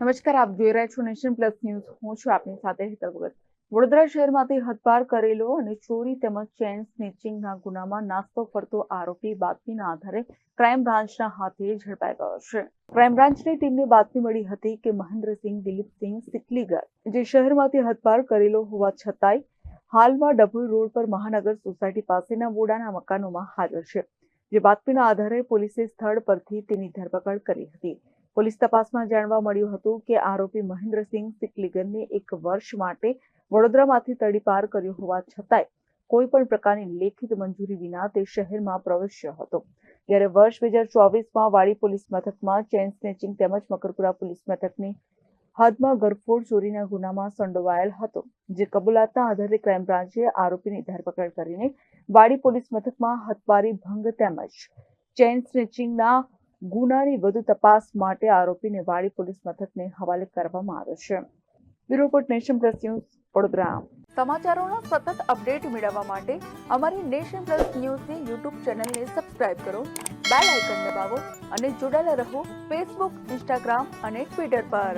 નમસ્કાર, આપ જોઈ રહ્યા છો નેશન પ્લસ ન્યૂઝ. હું છું આપની સાથે હેતલ ભગત. વડોદરા શહેરમાંથી હદપાર કરેલો અને ચોરી તેમજ ચેન સ્નેચિંગના ગુનામાં નાસ્તો ફરતો આરોપી બાતમીના આધારે ક્રાઇમ બ્રાન્ચના હાથે ઝડપાઈ ગયો છે. ક્રાઇમ બ્રાન્ચની ટીમને બાતમી મળી હતી કે મહેન્દ્રસિંહ દિલીપસિંહ સિકલીગર, જે શહેરમાંથી હદપાર કરેલો હોવા છતાંય હાલમાં ડભોઈ રોડ પર મહાનગર સોસાયટી પાસેના વોડાના મકાનોમાં હાજર છે, જે બાતમીના આધારે પોલીસે સ્થળ પરથી તેની ધરપકડ કરી હતી. પોલીસ તપાસમાં જાણવા મળ્યું હતું કે આરોપી મહેન્દ્રસિંહ સિકલીગરને એક વર્ષ માટે વડોદરામાંથી તડીપાર કર્યો હોવા છતાંય કોઈ પણ પ્રકારની લેખિત મંજૂરી વિના તે શહેરમાં પ્રવેશ્યો હતો. જ્યારે વર્ષ બે હજાર ચોવીસમાં વાડી પોલીસ મથકમાં ચેન સ્નેચિંગ તેમજ મકરપુરા પોલીસ મથકની હદમાં ગરફોડ ચોરીના ગુનામાં સંડોવાયેલ હતો, જે કબૂલાતના આધારે ક્રાઇમ બ્રાન્ચે આરોપીની ધરપકડ કરીને વાડી પોલીસ મથકમાં હથવારી ભંગ તેમજ ચેન સ્નેચિંગના ગુનાની વધુ તપાસ માટે આરોપીને વાડી પોલીસ મથકને હવાલે કરવામાં આવ્યો છે. Bureau report Nation Plus News, Vadodara. સમાચારોનો સતત અપડેટ મેળવવા માટે અમારી નેશન પ્લસ ન્યૂઝની યુટ્યુબ ચેનલને સબસ્ક્રાઇબ કરો, બેલ આઇકન દબાવો અને જોડાયેલા રહો ફેસબુક, ઇન્સ્ટાગ્રામ અને ટ્વિટર પર.